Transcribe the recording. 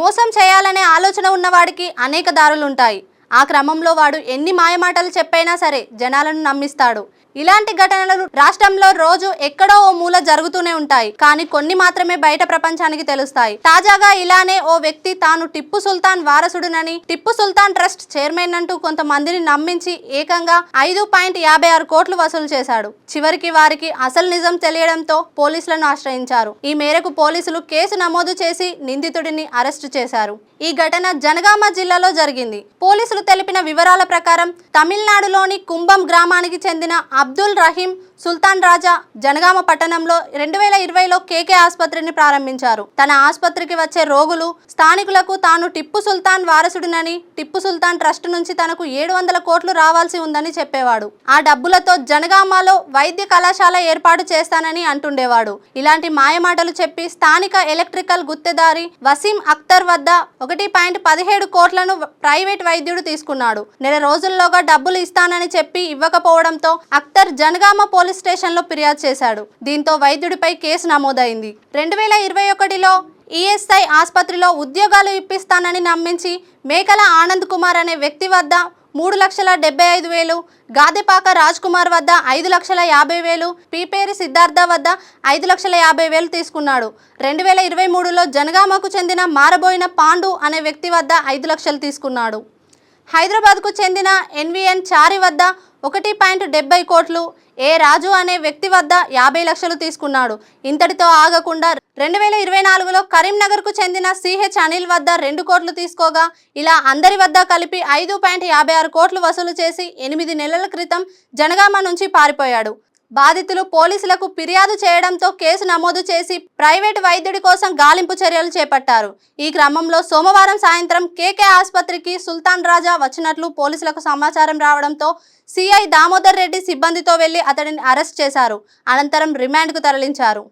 మోసం చేయాలనే ఆలోచన ఉన్నవాడికి అనేక దారులుంటాయి. ఆ క్రమంలో వాడు ఎన్ని మాయమాటలు చెప్పైనా సరే జనాలను నమ్మిస్తాడు. ఇలాంటి ఘటనలు రాష్ట్రంలో రోజు ఎక్కడో ఓ మూల జరుగుతూనే ఉంటాయి. కానీ కొన్ని మాత్రమే బయట ప్రపంచానికి తెలుస్తాయి. తాజాగా ఇలానే ఓ వ్యక్తి తాను టిప్పు సుల్తాన్ వారసుడునని టిప్పు సుల్తాన్ ట్రస్ట్ చైర్మన్ అంటూ కొంతమందిని నమ్మించి ఏకంగా ఐదు పాయింట్ యాభై ఆరు కోట్లు వసూలు చేశాడు. చివరికి వారికి అసలు నిజం తెలియడంతో పోలీసులను ఆశ్రయించారు. ఈ మేరకు పోలీసులు కేసు నమోదు చేసి నిందితుడిని అరెస్టు చేశారు. ఈ ఘటన జనగామ జిల్లాలో జరిగింది. పోలీసులు తెలిపిన వివరాల ప్రకారం తమిళనాడులోని కుంభం గ్రామానికి చెందిన అబ్దుల్ రహీం సుల్తాన్ రాజా జనగామ పట్టణంలో రెండు వేల ఇరవైలో కేకే ఆసుపత్రిని ప్రారంభించారు. తన ఆసుపత్రికి వచ్చే రోగులు స్థానికులకు తాను టిప్పు సుల్తాన్ వారసుడినని టిప్పు సుల్తాన్ ట్రస్ట్ నుంచి తనకు ఏడు వందల కోట్లు రావాల్సి ఉందని చెప్పేవాడు. ఆ డబ్బులతో జనగామలో వైద్య కళాశాల ఏర్పాటు చేస్తానని అంటుండేవాడు. ఇలాంటి మాయమాటలు చెప్పి స్థానిక ఎలక్ట్రికల్ గుత్తెదారి వసీం అఖ్తర్ వద్ద ఒకటి పాయింట్ పదిహేడు కోట్లను ప్రైవేట్ వైద్యుడు తీసుకున్నాడు. నెల రోజుల్లోగా డబ్బులు ఇస్తానని చెప్పి ఇవ్వకపోవడంతో అఖ్తర్ జనగామ పోలీస్ స్టేషన్లో ఫిర్యాదు చేశాడు. దీంతో వైద్యుడిపై కేసు నమోదైంది. రెండు వేల ఇరవై ఒకటిలో ఈఎస్ఐ ఆసుపత్రిలో ఉద్యోగాలు ఇప్పిస్తానని నమ్మించి మేకల ఆనంద్ కుమార్ అనే వ్యక్తి వద్ద మూడు లక్షల డెబ్బై ఐదు వేలు గాదెపాక రాజ్ కుమార్ వద్ద ఐదు లక్షల యాభై వేలు పీపేరి సిద్ధార్థ వద్ద ఐదు లక్షల యాభై వేలు తీసుకున్నాడు. రెండు వేల ఇరవై మూడులో జనగామకు చెందిన మారబోయిన పాండు అనే వ్యక్తి వద్ద ఐదు లక్షలు తీసుకున్నాడు. హైదరాబాద్కు చెందిన ఎన్విఎన్ చారి వద్ద ఒకటి పాయింట్ డెబ్బై కోట్లు. ఏ రాజు అనే వ్యక్తి వద్ద యాభై లక్షలు తీసుకున్నాడు. ఇంతటితో ఆగకుండా రెండు వేల ఇరవై నాలుగులో కరీంనగర్కు చెందిన సిహెచ్ అనిల్ వద్ద రెండు కోట్లు తీసుకోగా ఇలా అందరి వద్ద కలిపి ఐదు పాయింట్ యాభై ఆరు కోట్లు వసూలు చేసి ఎనిమిది నెలల క్రితం జనగామ నుంచి పారిపోయాడు. బాధితులు పోలీసులకు ఫిర్యాదు చేయడంతో కేసు నమోదు చేసి ప్రైవేటు వైద్యుడి కోసం గాలింపు చర్యలు చేపట్టారు. ఈ క్రమంలో సోమవారం సాయంత్రం కేకే ఆసుపత్రికి సుల్తాన్ రాజా వచ్చినట్లు పోలీసులకు సమాచారం రావడంతో సిఐ దామోదర్ రెడ్డి సిబ్బందితో వెళ్ళి అతడిని అరెస్ట్ చేశారు. అనంతరం రిమాండ్కు తరలించారు.